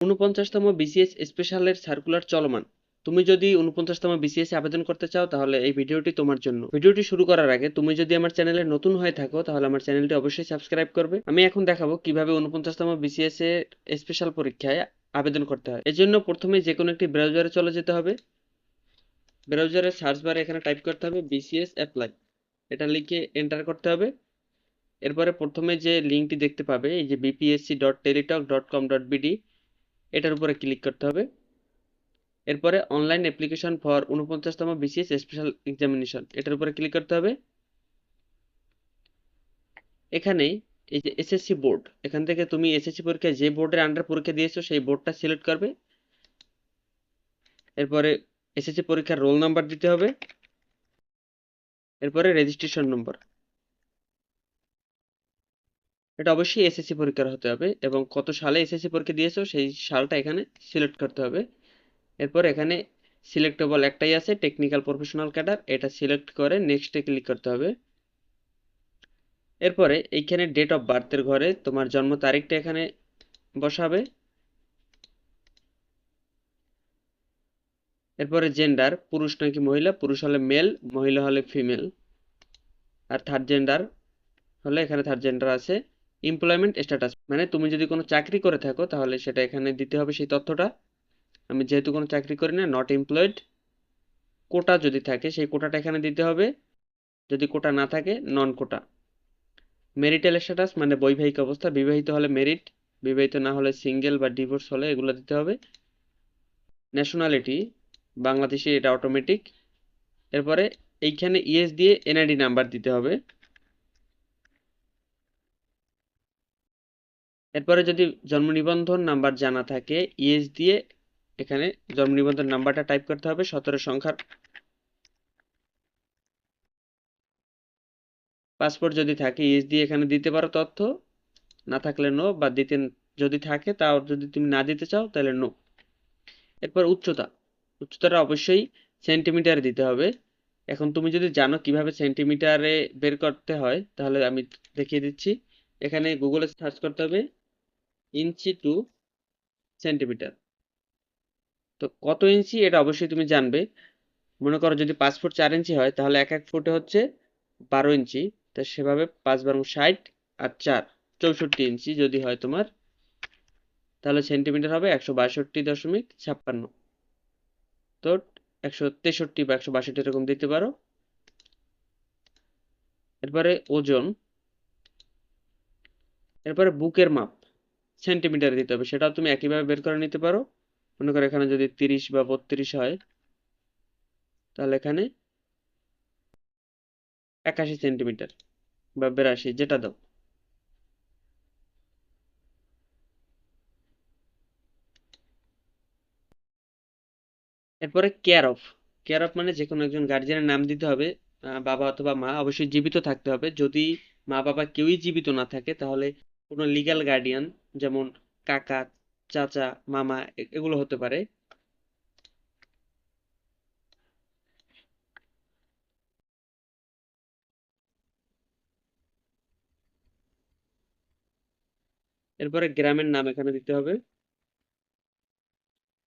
উনপঞ্চাশতম BCS স্পেশালের circular চলমান। তুমি যদি উনপঞ্চাশতম বিসিএস আবেদন করতে চাও, তাহলে এই ভিডিওটি তোমার জন্য। ভিডিওটি শুরু করার আগে, তুমি যদি আমার চ্যানেলে নতুন হয়ে থাকো, তাহলে আমার চ্যানেলটি অবশ্যই সাবস্ক্রাইব করবে। আমি এখন দেখাবো কীভাবে উনপঞ্চাশতম বিসিএস এর স্পেশাল পরীক্ষায় আবেদন করতে হয়। এর জন্য প্রথমে যে কোনো একটি ব্রাউজারে চলে যেতে হবে। ব্রাউজারে সার্চ বারে এখানে টাইপ করতে হবে বিসিএস অ্যাপ্লাই। এটা লিখে এন্টার করতে হবে। এরপরে প্রথমে যে লিঙ্কটি দেখতে পাবে, এই যে BPSC dot Teletalk dot com dot BD এটার উপরে ক্লিক করতে হবে। এরপরে অনলাইন অ্যাপ্লিকেশন ফর উনপঞ্চাশতম বিসিএস স্পেশাল এক্সামিনেশন এটার উপরে ক্লিক করতে হবে। এখানে এই যে এসএসসি বোর্ড এখান থেকে তুমি এসএসসি পরীক্ষায় যে বোর্ডের আন্ডার পরীক্ষা দিয়েছ, সেই বোর্ডটা সিলেক্ট করবে। এরপরে এসএসসি পরীক্ষার রোল নাম্বার দিতে হবে। এরপরে রেজিস্ট্রেশন নম্বর এটা অবশ্যই এসএসসি পরীক্ষার হতে হবে এবং কত সালে এসএসসি পরীক্ষা দিয়েছ সেই সালটা এখানে সিলেক্ট করতে হবে। এরপর এখানে সিলেক্টেবল একটাই আছে টেকনিক্যাল প্রফেশনাল ক্যাডার এটা সিলেক্ট করে নেক্সটে ক্লিক করতে হবে। এরপরে এইখানে ডেট অফ বার্থের ঘরে তোমার জন্ম তারিখটা এখানে বসাবে। এরপরে জেন্ডার পুরুষ নাকি মহিলা, পুরুষ হলে মেল মহিলা হলে ফিমেল আর থার্ড জেন্ডার হলে এখানে থার্ড জেন্ডার আছে। এমপ্লয়মেন্ট স্ট্যাটাস মানে তুমি যদি কোনো চাকরি করে থাকো, তাহলে সেটা এখানে দিতে হবে সেই তথ্যটা। আমি যেহেতু কোনো চাকরি করি না নট এমপ্লয়েড কোটা যদি থাকে, সেই কোটাটা এখানে দিতে হবে। যদি কোটা না থাকে নন কোটা মেরিটাল স্ট্যাটাস মানে বৈবাহিক অবস্থা, বিবাহিত হলে মেরিট বিবাহিত না হলে সিঙ্গেল বা ডিভোর্স হলে এগুলো দিতে হবে। ন্যাশনালিটি বাংলাদেশি এটা অটোমেটিক এরপরে এইখানে ইএস দিয়ে এনআইডি নাম্বার দিতে হবে। এরপরে যদি জন্ম নিবন্ধন নাম্বার জানা থাকে ইএস দিয়ে এখানে জন্ম নিবন্ধন নাম্বারটা টাইপ করতে হবে, সতেরো সংখ্যার। পাসপোর্ট যদি থাকে ইএস দিয়ে এখানে দিতে পারো তথ্য। না থাকলে নো বা দিতে যদি থাকে তাও যদি তুমি না দিতে চাও, তাহলে নো এরপর উচ্চতা। উচ্চতাটা অবশ্যই সেন্টিমিটারে দিতে হবে। এখন তুমি যদি জানো কীভাবে সেন্টিমিটারে বের করতে হয়, তাহলে আমি দেখিয়ে দিচ্ছি। এখানে গুগলে সার্চ করতে হবে। Inch to centimetre. তো কত ইঞ্চি এটা অবশ্যই তুমি জানবে। মনে করো যদি পাঁচ ফুট চার ইঞ্চি হয়, তাহলে এক এক ফুটে হচ্ছে বারো ইঞ্চি। তো সেভাবে পাঁচ বারো ষাট আর চার, চৌষট্টি ইঞ্চি যদি হয় তোমার, তাহলে সেন্টিমিটার হবে একশো বাষট্টি দশমিক ছাপ্পান্ন। তো একশো তেষট্টি বা একশো বাষট্টি এরকম দিতে পারো। এরপরে ওজন। এরপরে বুকের মাপ। সেন্টিমিটার দিতে হবে। সেটাও তুমি একইভাবে বের করে নিতে পারো। মনে করো এখানে যদি তিরিশ বা বত্রিশ হয়, তাহলে এখানে একাশি সেন্টিমিটার বা বিরাশি, যেটা দাও। এরপরে কেয়ার অফ কেয়ার অফ মানে যে কোনো একজন গার্জিয়ানের নাম দিতে হবে বাবা অথবা মা অবশ্যই জীবিত থাকতে হবে। যদি মা বাবা কেউই জীবিত না থাকে, তাহলে কোনো লিগ্যাল গার্ডিয়ান যেমন কাকা, চাচা, মামা এগুলো হতে পারে। এরপরে গ্রামের নাম এখানে দিতে হবে।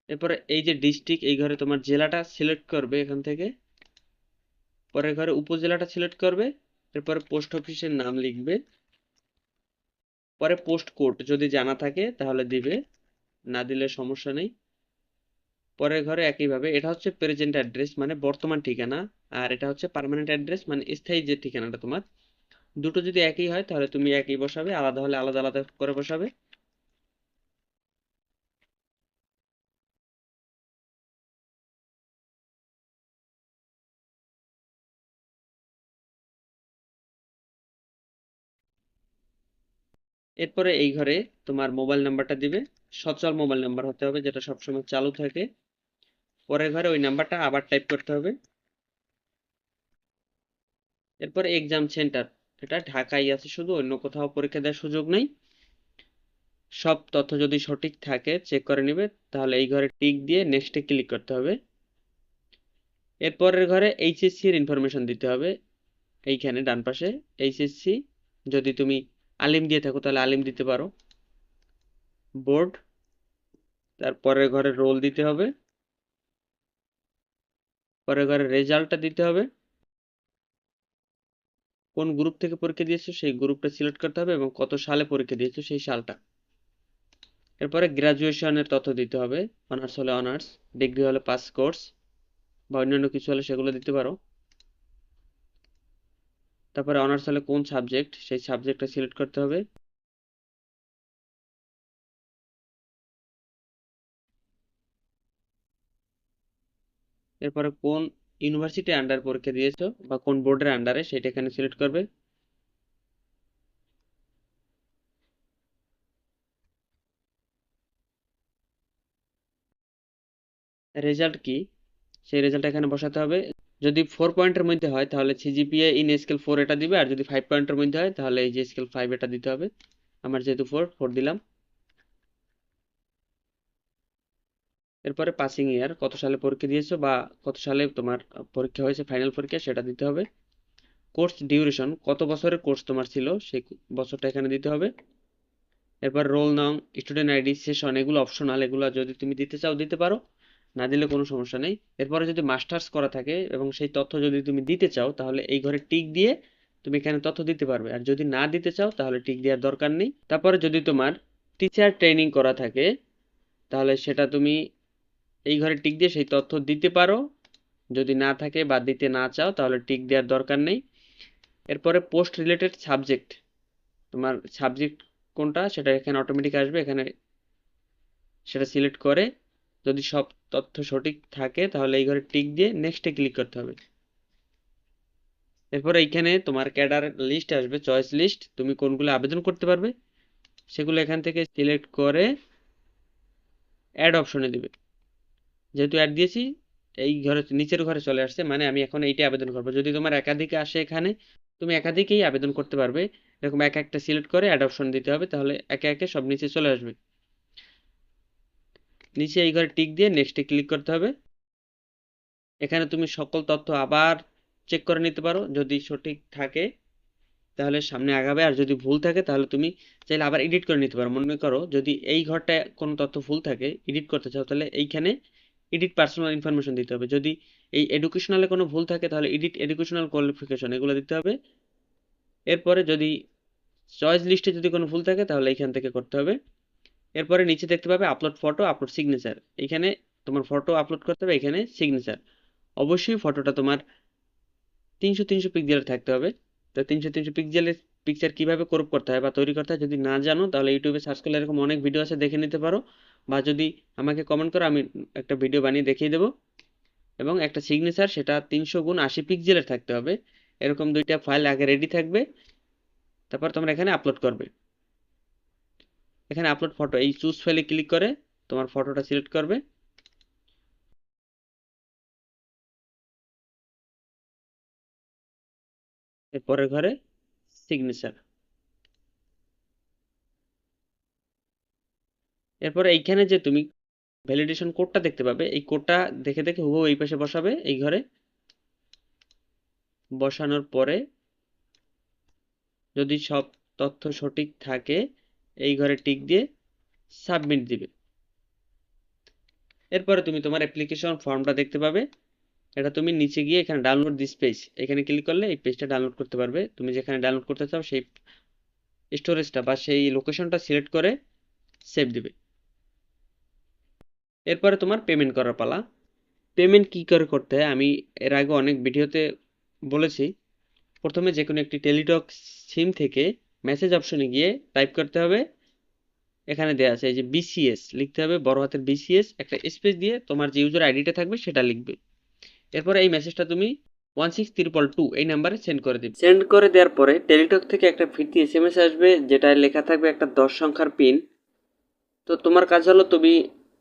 এরপরে এই যে ডিস্ট্রিক্ট এই ঘরে তোমার জেলাটা সিলেক্ট করবে এখান থেকে। পরের ঘরে উপজেলাটা সিলেক্ট করবে। এরপরে পোস্ট অফিসের নাম লিখবে। পরে পোস্ট কোড যদি জানা থাকে, তাহলে দিবে। না দিলে সমস্যা নেই। পরের ঘরে একইভাবে, এটা হচ্ছে প্রেজেন্ট অ্যাড্রেস মানে বর্তমান ঠিকানা, আর এটা হচ্ছে পারমানেন্ট অ্যাড্রেস মানে স্থায়ী যে ঠিকানাটা তোমার। দুটো যদি একই হয়, তাহলে তুমি একই বসাবে, আলাদা হলে আলাদা আলাদা করে বসাবে। এরপরে এই ঘরে তোমার মোবাইল নাম্বারটা দিবে। সচল মোবাইল নাম্বার হতে হবে, যেটা সবসময় চালু থাকে। পরের ঘরে ওই নাম্বারটা আবার টাইপ করতে হবে। এরপরে এক্সাম সেন্টার এটা ঢাকাই আছে শুধু, অন্য কোথাও পরীক্ষা দেওয়ার সুযোগ নেই। সব তথ্য যদি সঠিক থাকে চেক করে নেবে, তাহলে এই ঘরে টিক দিয়ে নেক্সটে ক্লিক করতে হবে। এরপরের ঘরে এইচএসসি এর ইনফরমেশন দিতে হবে, এইখানে ডান পাশে এইচএসসি যদি তুমি আলিম দিয়ে থাকো, তাহলে আলিম দিতে পারো। বোর্ড তারপরে ঘরে রোল দিতে হবে। পরের ঘরে রেজাল্টটা দিতে হবে। কোন গ্রুপ থেকে পরীক্ষা দিয়েছ, সেই গ্রুপটা সিলেক্ট করতে হবে এবং কত সালে পরীক্ষা দিয়েছ, সেই সালটা। এরপরে গ্রাজুয়েশনের তথ্য দিতে হবে। অনার্স হলে অনার্স ডিগ্রি হলে পাস কোর্স বা অন্যান্য কিছু হলে সেগুলো দিতে পারো। তারপরে অনার্স হলে কোন সাবজেক্ট সেই সাবজেক্টটা সিলেক্ট করতে হবে। এরপরে কোন ইউনিভার্সিটি আন্ডার পরীক্ষা দিয়েছ বা কোন বোর্ডের আন্ডারে সেটা এখানে সিলেক্ট করবে। রেজাল্ট কি? সেই রেজাল্ট এখানে বসাতে হবে। যদি ফোর পয়েন্টের মধ্যে হয়, তাহলে সিজিপিএ ইন স্কেল ফোর এটা দিবে, আর যদি ফাইভ পয়েন্টের মধ্যে হয়, তাহলে এই যে স্কেল ফাইভ এটা দিতে হবে। আমার যেহেতু ফোর ফোর দিলাম। এরপরে পাসিং ইয়ার কত সালে পরীক্ষা দিয়েছ বা কত সালে তোমার পরীক্ষা হয়েছে ফাইনাল পরীক্ষা, সেটা দিতে হবে। কোর্স ডিউরেশন কত বছরের কোর্স তোমার ছিল, সেই বছরটা এখানে দিতে হবে। এরপর রোল নং স্টুডেন্ট আইডি সেশন এগুলো অপশনাল এগুলো যদি তুমি দিতে চাও, দিতে পারো। না দিলে কোনো সমস্যা নেই। এরপরে যদি মাস্টার্স করা থাকে এবং সেই তথ্য যদি তুমি দিতে চাও, তাহলে এই ঘরে টিক দিয়ে তুমি এখানে তথ্য দিতে পারবে। আর যদি না দিতে চাও, তাহলে টিক দেওয়ার দরকার নেই। তারপরে যদি তোমার টিচার ট্রেনিং করা থাকে, তাহলে সেটা তুমি এই ঘরে টিক দিয়ে সেই তথ্য দিতে পারো। যদি না থাকে বা দিতে না চাও, তাহলে টিক দেওয়ার দরকার নেই। এরপরে পোস্ট রিলেটেড সাবজেক্ট তোমার সাবজেক্ট কোনটা, সেটা এখানে অটোমেটিক আসবে। এখানে সেটা সিলেক্ট করে যদি সব তথ্য সঠিক থাকে, তাহলে এই ঘরে টিক দিয়ে নেক্সটে ক্লিক করতে হবে। এরপর এইখানে তোমার ক্যাডার লিস্ট আসবে চয়েস লিস্ট তুমি কোনগুলো আবেদন করতে পারবে, সেগুলো এখান থেকে সিলেক্ট করে অ্যাড অপশনে দিবে। যেহেতু অ্যাড দিয়েছি, এই ঘরে, নিচের ঘরে চলে আসছে মানে আমি এখন এইটা আবেদন করব। যদি তোমার একাধিক আসে এখানে, তুমি একাধিকেই আবেদন করতে পারবে। এরকম এক একটা সিলেক্ট করে অ্যাড অপশন দিতে হবে, তাহলে একে একে সব নিচে চলে আসবে। নিচে এই ঘরে টিক দিয়ে নেক্সটে ক্লিক করতে হবে। এখানে তুমি সকল তথ্য আবার চেক করে নিতে পারো, যদি সঠিক থাকে তাহলে সামনে আগাবে, আর যদি ভুল থাকে তাহলে তুমি চাইলে আবার এডিট করে নিতে পারো। মনে করো যদি এই ঘরটায় কোনো তথ্য ভুল থাকে এডিট করতে চাও, তাহলে এইখানে এডিট পার্সোনাল ইনফরমেশন দিতে হবে। যদি এই এডুকেশনালে কোনো ভুল থাকে, তাহলে এডিট এডুকেশনাল কোয়ালিফিকেশন এগুলো দিতে হবে। এরপরে যদি চয়েস লিস্টে যদি কোনো ভুল থাকে, তাহলে এইখান থেকে করতে হবে। এরপরে নিচে দেখতে পাবে আপলোড ফটো আপলোড সিগনেচার এখানে তোমার ফটো আপলোড করতে হবে, এখানে সিগনেচার অবশ্যই ফটোটা তোমার তিনশো তিনশো পিক্সেলের থাকতে হবে। তো তিনশো তিনশো পিক্সেলের পিকচার কীভাবে ক্রপ করতে হয় বা তৈরি করতে হয় যদি না জানো, তাহলে ইউটিউবে সার্চ করলে এরকম অনেক ভিডিও আছে, দেখে নিতে পারো। বা যদি আমাকে কমেন্ট করো, আমি একটা ভিডিও বানিয়ে দেখিয়ে দেবো। এবং একটা সিগনেচার সেটা তিনশো গুণ আশি পিক্সেলের থাকতে হবে। এরকম দুইটা ফাইল আগে রেডি থাকবে। তারপর তোমরা এখানে আপলোড করবে। এখানে আপলোড ফটো এই চুজ ফাইলে ক্লিক করে তোমার ফটোটা সিলেক্ট করবে। এরপরের ঘরে সিগনেচার এরপরে এইখানে যে তুমি ভ্যালিডেশন কোডটা দেখতে পাবে, এই কোডটা দেখে দেখে হুবহু এই পাশে বসাবে, এই ঘরে। বসানোর পরে যদি সব তথ্য সঠিক থাকে এই ঘরে টিক দিয়ে সাবমিট দিবে। এরপরে তুমি তোমার অ্যাপ্লিকেশন ফর্মটা দেখতে পাবে। এটা তুমি নিচে গিয়ে এখানে ডাউনলোড দিস পেজ এখানে ক্লিক করলে এই পেজটা ডাউনলোড করতে পারবে। তুমি যেখানে ডাউনলোড করতে চাও সেই স্টোরেজটা বা সেই লোকেশনটা সিলেক্ট করে সেভ দিবে। এরপরে তোমার পেমেন্ট করার পালা। পেমেন্ট কি করে করতে হয়? আমি এর আগে অনেক ভিডিওতে বলেছি। প্রথমে যে কোনো একটি টেলিটক সিম থেকে মেসেজ অপশনে গিয়ে টাইপ করতে হবে। এখানে দেওয়া আছে, এই যে বিসিএস লিখতে হবে, বড় হাতের বিসিএস একটা স্পেস দিয়ে তোমার যে ইউজার আইডিটা থাকবে সেটা লিখবে। এরপরে এই মেসেজটা তুমি ওয়ান সিক্স ত্রিপল টু এই নাম্বারে সেন্ড করে দিবে। সেন্ড করে দেওয়ার পরে টেলিটক থেকে একটা ফিরতি এস এম এস আসবে, যেটায় লেখা থাকবে একটা দশ সংখ্যার পিন তো তোমার কাজ হলো তুমি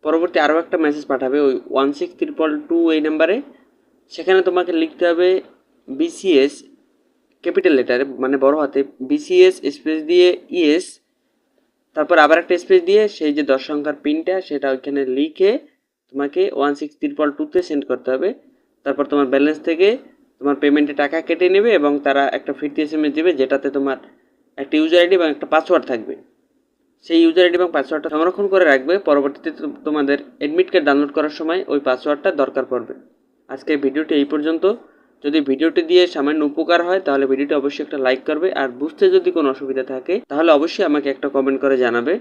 পরবর্তী আরও একটা মেসেজ পাঠাবে ওই ওয়ান সিক্স ত্রিপল টু এই নাম্বারে সেখানে তোমাকে লিখতে হবে বিসিএস ক্যাপিটাল লেটারে মানে বড় হাতে বিসিএস স্পেস দিয়ে ইএস তারপর আবার একটা স্পেস দিয়ে সেই যে দশ সংখ্যার পিনটা, সেটা ওইখানে লিখে তোমাকে ওয়ান সিক্স ত্রিপল টুতে সেন্ড করতে হবে। তারপর তোমার ব্যালেন্স থেকে তোমার পেমেন্টে টাকা কেটে নেবে এবং তারা একটা ফিরতি এস এম এস দেবে, যেটাতে তোমার একটা ইউজার আইডি এবং একটা পাসওয়ার্ড থাকবে। সেই ইউজার আইডি এবং পাসওয়ার্ডটা সংরক্ষণ করে রাখবে, পরবর্তীতে তোমাদের অ্যাডমিট কার্ড ডাউনলোড করার সময় ওই পাসওয়ার্ডটা দরকার পড়বে। আজকের ভিডিওটি এই পর্যন্ত। যদি ভিডিওটি দিয়ে সামান্য উপকার হয়, তাহলে ভিডিওটি অবশ্যই একটা লাইক করবে। আর বুঝতে যদি কোনো অসুবিধা থাকে, তাহলে অবশ্যই আমাকে একটা কমেন্ট করে জানাবে।